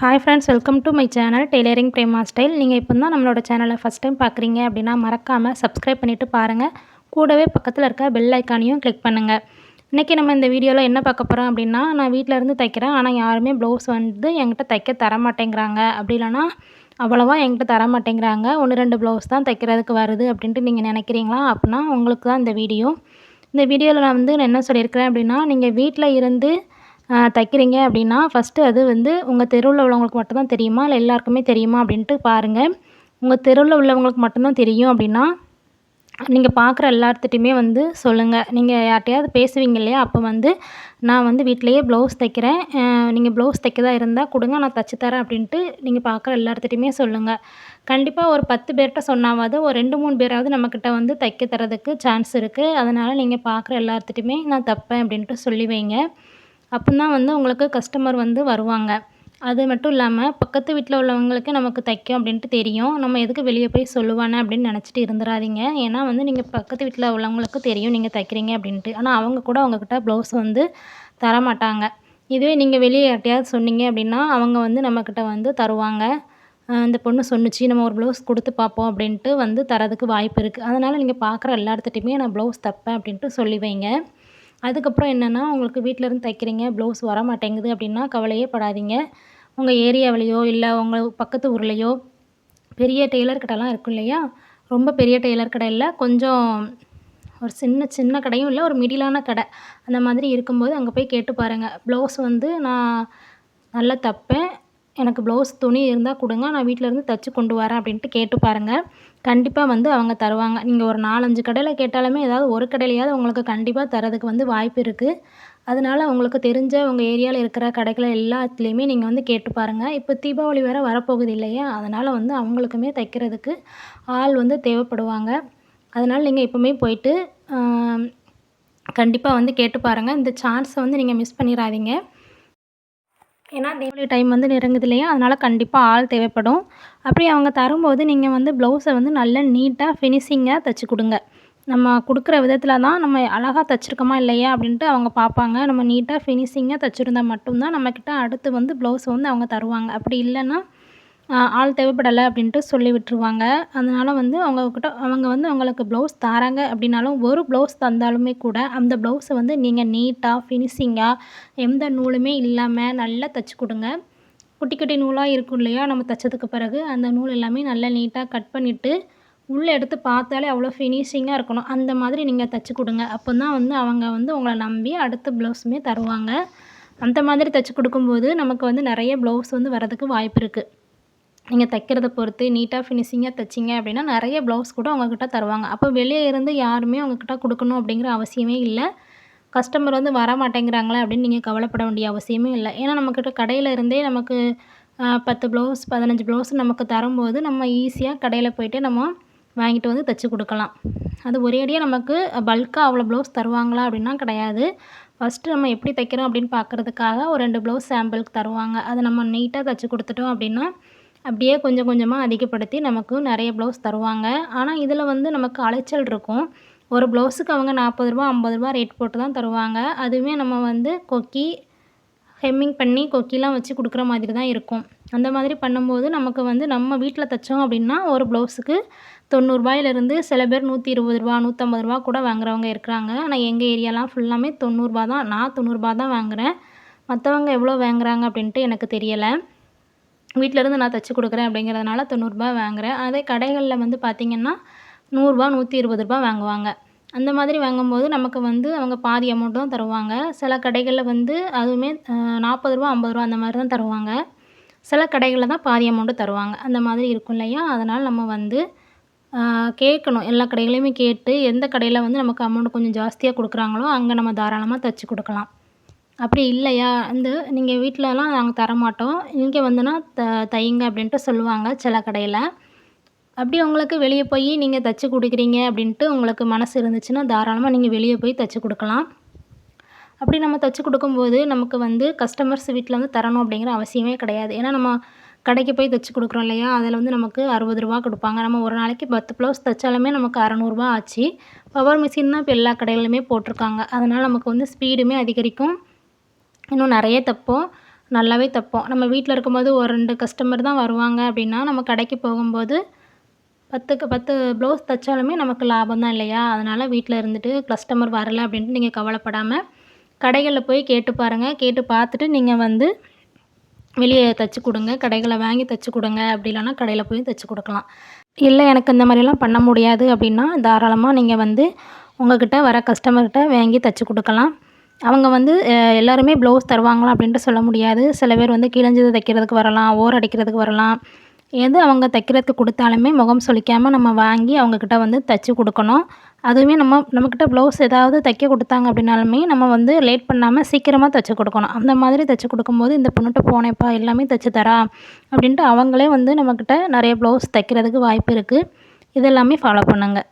Hi friends welcome to my channel tailoring Prema style நீங்கள் இப்போ தான் நம்மளோட சேனலை ஃபஸ்ட் டைம் பார்க்குறீங்க அப்படின்னா மறக்காமல் சப்ஸ்கிரைப் பண்ணிவிட்டு பாருங்கள் கூடவே பக்கத்தில் இருக்க பெல் ஐக்கானையும் கிளிக் பண்ணுங்கள் இன்றைக்கி நம்ம இந்த வீடியோவில் என்ன பார்க்க போகிறோம் அப்படின்னா நான் வீட்டில் இருந்து தைக்கிறேன். ஆனால் யாருமே ப்ளவுஸ் வந்து என்கிட்ட தைக்க தர மாட்டேங்கிறாங்க அப்படி இல்லைனா அவ்வளோவா என்கிட்ட தர மாட்டேங்கிறாங்க ஒன்று ரெண்டு ப்ளவுஸ் தான் தைக்கிறதுக்கு வருது அப்படின்ட்டு நீங்கள் நினைக்கிறீங்களா? அப்படின்னா உங்களுக்கு தான் இந்த வீடியோ. இந்த வீடியோவில் நான் வந்து நான் என்ன சொல்லியிருக்கிறேன் அப்படின்னா நீங்கள் வீட்டில் இருந்து தைக்கிறீங்க அப்படின்னா ஃபஸ்ட்டு அது வந்து உங்கள் தெருவில் உள்ளவங்களுக்கு மட்டும்தான் தெரியுமா? இல்லை எல்லாருக்குமே தெரியுமா அப்படின்ட்டு பாருங்கள் உங்கள் தெருவில் உள்ளவங்களுக்கு மட்டும்தான் தெரியும் அப்படின்னா நீங்கள் பார்க்குற எல்லாத்துட்டையுமே வந்து சொல்லுங்கள் நீங்கள் யார்கிட்டையாவது பேசுவீங்க இல்லையா? அப்போ வந்து நான் வந்து வீட்டிலையே ப்ளவுஸ் தைக்கிறேன். நீங்கள் ப்ளவுஸ் தைக்கதா இருந்தால் கொடுங்க நான் தைச்சி தரேன் அப்படின்ட்டு நீங்கள் பார்க்குற எல்லாத்துட்டையுமே சொல்லுங்கள் கண்டிப்பாக ஒரு பத்து பேர்கிட்ட சொன்னாவது ஒரு ரெண்டு மூணு பேராவது நம்மக்கிட்ட வந்து தைக்க தரதுக்கு சான்ஸ் இருக்குது அதனால் நீங்கள் பார்க்குற எல்லாத்துட்டையுமே நான் தைப்பேன் அப்படின்ட்டு சொல்லி வைங்க. தான் வந்து உங்களுக்கு கஸ்டமர் வந்து வருவாங்க. அது மட்டும் இல்லாமல் பக்கத்து வீட்டில் உள்ளவங்களுக்கு நமக்கு தைக்கும் அப்படின்ட்டு தெரியும். நம்ம எதுக்கு வெளியே போய் சொல்லுவானே அப்படின்னு நினச்சிட்டு இருந்துடாதீங்க ஏன்னா வந்து நீங்கள் பக்கத்து வீட்டில் உள்ளவங்களுக்கு தெரியும் நீங்கள் தைக்கிறீங்க அப்படின்ட்டு. ஆனால் அவங்க கூட அவங்கக்கிட்ட ப்ளவுஸ் வந்து தரமாட்டாங்க. இதுவே நீங்கள் வெளியே யார்ட்டையாவது சொன்னீங்க அப்படின்னா அவங்க வந்து நம்மக்கிட்ட வந்து தருவாங்க. இந்த பொண்ணு சொன்னுச்சு நம்ம ஒரு ப்ளவுஸ் கொடுத்து பார்ப்போம் அப்படின்ட்டு வந்து தரதுக்கு வாய்ப்பு இருக்குது அதனால் நீங்கள் பார்க்குற எல்லா இடத்துட்டையுமே நான் ப்ளவுஸ் தைப்பேன் அப்படின்ட்டு சொல்லி வைங்க. அதுக்கப்புறம் என்னென்னா உங்களுக்கு வீட்டிலேருந்து தைக்கிறீங்க ப்ளவுஸ் வர மாட்டேங்குது அப்படின்னா கவலையே படாதீங்க. உங்கள் ஏரியாவிலையோ இல்லை உங்கள் பக்கத்து ஊர்லேயோ பெரிய டெய்லர் கடைலாம் இருக்கும் இல்லையா? ரொம்ப பெரிய டெய்லர் கடை இல்லை கொஞ்சம் ஒரு சின்ன சின்ன கடையும் இல்லை ஒரு மிடிலான கடை. அந்த மாதிரி இருக்கும்போது அங்கே போய் கேட்டு பாருங்கள் ப்ளவுஸ் வந்து நான் நல்லா தைப்பேன். எனக்கு ப்ளவுஸ் துணி இருந்தால் கொடுங்க நான் வீட்டிலேருந்து தைச்சி கொண்டு வரேன் அப்படின்ட்டு கேட்டு பாருங்கள் கண்டிப்பாக வந்து அவங்க தருவாங்க. நீங்கள் ஒரு நாலஞ்சு கடையில் கேட்டாலுமே ஏதாவது ஒரு கடையிலையாவது உங்களுக்கு கண்டிப்பாக தரதுக்கு வந்து வாய்ப்பு இருக்குது அதனால உங்களுக்கு தெரிஞ்ச உங்கள் ஏரியாவில் இருக்கிற கடைகள் எல்லாத்துலேயுமே நீங்கள் வந்து கேட்டு பாருங்கள் இப்போ தீபாவளி வேறு வரப்போகுது இல்லையா? அதனால் வந்து அவங்களுக்குமே தைக்கிறதுக்கு ஆள் வந்து தேவைப்படுவாங்க. அதனால் நீங்கள் எப்போவுமே போயிட்டு கண்டிப்பாக வந்து கேட்டு பாருங்கள் இந்த சான்ஸை வந்து நீங்கள் மிஸ் பண்ணிடாதீங்க. ஏன்னா தீபாவளி டைம் வந்து நெருங்குது இல்லையா? அதனால் கண்டிப்பாக ஆள் தேவைப்படும். அப்படி அவங்க தரும்போது நீங்கள் வந்து ப்ளவுஸை வந்து நல்ல நீட்டாக ஃபினிஷிங்காக தைச்சி கொடுங்க. நம்ம கொடுக்குற விதத்தில் தான் நம்ம அழகாக தைச்சிருக்கோமா இல்லையா? அப்படின்ட்டு அவங்க பார்ப்பாங்க. நம்ம நீட்டாக ஃபினிஷிங்காக தைச்சிருந்தா மட்டும்தான் நம்மக்கிட்ட அடுத்து வந்து ப்ளவுஸ் வந்து அவங்க தருவாங்க. அப்படி இல்லைன்னா ஆள் தேவைப்படலை அப்படின்ட்டு சொல்லி விட்டுருவாங்க. அதனால் வந்து அவங்கக்கிட்ட அவங்க வந்து அவங்களுக்கு ப்ளவுஸ் தராங்க அப்படின்னாலும் ஒரு ப்ளவுஸ் தந்தாலுமே கூட அந்த ப்ளவுஸை வந்து நீங்கள் நீட்டாக ஃபினிஷிங்காக எந்த நூலுமே இல்லாமல் நல்லா தைச்சி கொடுங்க. குட்டி குட்டி நூலாக இருக்கும் இல்லையா? நம்ம தைச்சதுக்கு பிறகு அந்த நூல் எல்லாமே நல்லா நீட்டாக கட் பண்ணிவிட்டு உள்ளே எடுத்து பார்த்தாலே அவ்வளோ ஃபினிஷிங்காக இருக்கணும். அந்த மாதிரி நீங்கள் தைச்சி கொடுங்க. அப்போ தான் வந்து அவங்க வந்து உங்களை நம்பி அடுத்த ப்ளவுஸுமே தருவாங்க. அந்த மாதிரி தைச்சி கொடுக்கும்போது நமக்கு வந்து நிறைய ப்ளவுஸ் வந்து வரதுக்கு வாய்ப்பு இருக்குது நீங்கள் தைக்கிறத பொறுத்து நீட்டாக ஃபினிஷிங்காக தைச்சிங்க அப்படின்னா நிறைய ப்ளவுஸ் கூட உங்கள்கிட்ட தருவாங்க. அப்போ வெளியே இருந்து யாருமே உங்கள்கிட்ட கொடுக்கணும் அப்படிங்கிற அவசியமே இல்லை. கஸ்டமர் வந்து வர மாட்டேங்கிறாங்களே அப்படின்னு நீங்கள் கவலைப்பட வேண்டிய அவசியமே இல்லை. ஏன்னா நம்மக்கிட்ட கடையில் இருந்தே நமக்கு பத்து ப்ளவுஸ் பதினஞ்சு ப்ளவுஸ் நமக்கு தரும்போது நம்ம ஈஸியாக கடையில் போயிட்டு நம்ம வாங்கிட்டு வந்து தைச்சி கொடுக்கலாம். அது ஒரேடியாக நமக்கு பல்காக அவ்வளோ ப்ளவுஸ் தருவாங்களா அப்படின்னா கிடையாது. ஃபஸ்ட்டு நம்ம எப்படி தைக்கிறோம் அப்படின்னு பார்க்குறதுக்காக ஒரு ரெண்டு ப்ளவுஸ் சாம்பிளுக்கு தருவாங்க. அதை நம்ம நீட்டாக தைச்சி கொடுத்துட்டோம் அப்படின்னா அப்படியே கொஞ்சம் கொஞ்சமாக அதிகப்படுத்தி நமக்கு நிறைய ப்ளவுஸ் தருவாங்க. ஆனால் இதில் வந்து நமக்கு அலைச்சல் இருக்கும். ஒரு ப்ளவுஸுக்கு அவங்க நாற்பது ரூபா ஐம்பது ரூபா ரேட் போட்டு தான் தருவாங்க. அதுவுமே நம்ம வந்து கொக்கி ஹெம்மிங் பண்ணி கொக்கிலாம் வச்சு கொடுக்குற மாதிரி தான் இருக்கும். அந்த மாதிரி பண்ணும்போது நமக்கு வந்து நம்ம வீட்டில் தைச்சோம் அப்படின்னா ஒரு ப்ளவுஸுக்கு தொண்ணூறுபாயிலேருந்து சில பேர் நூற்றி இருபது ரூபா நூற்றம்பது ரூபா கூட வாங்குறவங்க இருக்கிறாங்க. ஆனால் எங்கள் ஏரியாலாம் ஃபுல்லாமே தொண்ணூறுபா தான். நான் தொண்ணூறுபா தான் வாங்குகிறேன் மற்றவங்க எவ்வளோ வாங்குறாங்க அப்படின்ட்டு எனக்கு தெரியலை. வீட்டிலேருந்து நான் தைச்சி கொடுக்குறேன் அப்படிங்கிறதுனால தொண்ணூறுரூபா வாங்குகிறேன் அதே கடைகளில் வந்து பார்த்திங்கன்னா நூறுரூபா நூற்றி இருபது ரூபா வாங்குவாங்க. அந்த மாதிரி வாங்கும்போது நமக்கு வந்து அவங்க பாதி அமௌண்ட் தான் தருவாங்க. சில கடைகளில் வந்து அதுவுமே நாற்பது ரூபா ஐம்பது ரூபா அந்த மாதிரி தான் தருவாங்க. சில கடைகளில் தான் பாதி அமௌண்ட்டு தருவாங்க. அந்த மாதிரி இருக்கும் இல்லையா? அதனால் நம்ம வந்து கேட்கணும். எல்லா கடைகளையுமே கேட்டு எந்த கடையில் வந்து நமக்கு அமௌண்ட் கொஞ்சம் ஜாஸ்தியாக கொடுக்குறாங்களோ அங்கே நம்ம தாராளமாக தைச்சி கொடுக்கலாம். அப்படி இல்லையா? வந்து நீங்கள் வீட்டிலலாம் நாங்கள் தரமாட்டோம். இங்கே வந்துன்னா த தையுங்க அப்படின்ட்டு சொல்லுவாங்க சில கடையில். அப்படி உங்களுக்கு வெளியே போய் நீங்கள் தைச்சி கொடுக்குறீங்க அப்படின்ட்டு உங்களுக்கு மனசு இருந்துச்சுன்னா தாராளமாக நீங்கள் வெளியே போய் தைச்சி கொடுக்கலாம். அப்படி நம்ம தைச்சி கொடுக்கும்போது நமக்கு வந்து கஸ்டமர்ஸ் வீட்டில் வந்து தரணும் அப்படிங்கிற அவசியமே கிடையாது. ஏன்னா நம்ம கடைக்கு போய் தைச்சி கொடுக்குறோம் இல்லையா? அதில் வந்து நமக்கு அறுபது ரூபா கொடுப்பாங்க. நம்ம ஒரு நாளைக்கு பத்து ப்ளவுஸ் தைச்சாலுமே நமக்கு அறநூறுபா ஆச்சு. பவர் மிஷின் தான் இப்போ எல்லா கடையிலுமே போட்டிருக்காங்க. அதனால் நமக்கு வந்து ஸ்பீடுமே அதிகரிக்கும். இன்னும் நிறைய தைப்போம். நல்லாவே தைப்போம். நம்ம வீட்டில் இருக்கும்போது ஒரு ரெண்டு கஸ்டமர் தான் வருவாங்க அப்படின்னா நம்ம கடைக்கு போகும்போது பத்துக்கு பத்து ப்ளவுஸ் தைச்சாலுமே நமக்கு லாபம் தான் இல்லையா? அதனால் வீட்டில் இருந்துட்டு கஸ்டமர் வரலை அப்படின்ட்டு நீங்கள் கவலைப்படாமல் கடைகளில் போய் கேட்டு பாருங்கள் கேட்டு பார்த்துட்டு நீங்கள் வந்து வெளியே தைச்சி கொடுங்க. கடைகளை வாங்கி தைச்சி கொடுங்க. அப்படி இல்லைன்னா கடையில் போய் தைச்சி கொடுக்கலாம். இல்லை எனக்கு இந்த மாதிரிலாம் பண்ண முடியாது அப்படின்னா தாராளமாக நீங்கள் வந்து உங்கள்கிட்ட வர கஸ்டமர்கிட்ட வாங்கி தைச்சி கொடுக்கலாம். அவங்க வந்து எல்லாருமே ப்ளவுஸ் தருவாங்களா அப்படின்ட்டு சொல்ல முடியாது. சில பேர் வந்து கிழிஞ்சது தைக்கிறதுக்கு வரலாம் ஓர் அடிக்கிறதுக்கு வரலாம். எது அவங்க தைக்கிறதுக்கு கொடுத்தாலுமே முகம் சுளிக்காமல் நம்ம வாங்கி அவங்கக்கிட்ட வந்து தைச்சி கொடுக்கணும். அதுவுமே நம்ம நம்மக்கிட்ட ப்ளவுஸ் ஏதாவது தைக்க கொடுத்தாங்க அப்படின்னாலுமே நம்ம வந்து லேட் பண்ணாமல் சீக்கிரமாக தைச்சி கொடுக்கணும். அந்த மாதிரி தைச்சி கொடுக்கும்போது இந்த பொண்ணுகிட்ட போனேப்பா எல்லாமே தைச்சி தரா அப்படின்ட்டு அவங்களே வந்து நம்மக்கிட்ட நிறைய ப்ளவுஸ் தைக்கிறதுக்கு வாய்ப்பு இருக்குது இதெல்லாமே ஃபாலோ பண்ணுங்கள்